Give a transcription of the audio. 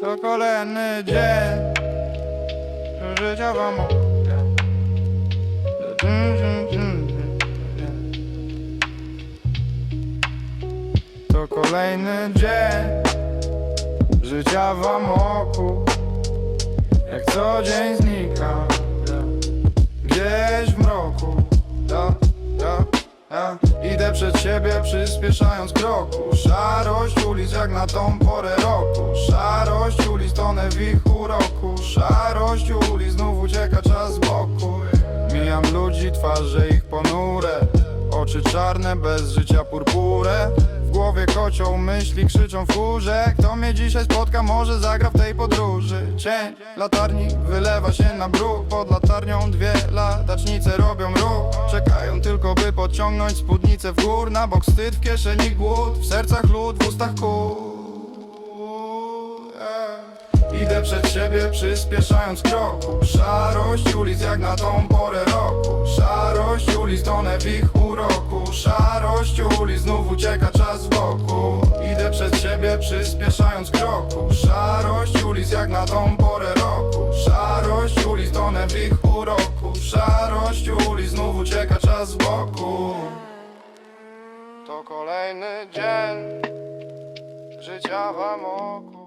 To kolejny dzień Życia wam To kolejny dzień Życia w amoku Jak co dzień znika Idę przed siebie przyspieszając kroku Szarość ulic jak na tą porę roku. Szarość ulic tonę w ich uroku. Szarość ulic znów ucieka czas z boku. Mijam ludzi, twarze ich ponure. Oczy czarne, bez życia purpurę. W głowie kocioł myśli krzyczą w Kto mnie dzisiaj spotka, może zagra w tej podróży. Cień latarni wylewa się na bruk. Pod latarnią dwie latacznice robią ruch tylko by podciągnąć spódnicę w gór Na bok wstyd, w kieszeni głód W sercach lód, w ustach kół yeah. Idę przed siebie przyspieszając kroku Szarość ulic jak na tą porę roku. Szarość ulic tonę w ich uroku. Szarość ulic znów ucieka czas z boku. Idę przed siebie przyspieszając kroku. Szarość ulic jak na tą porę roku. Szarość ulic tonę w ich uroku. Szarość ulic znów ucieka czas z boku. To kolejny dzień Życia w amoku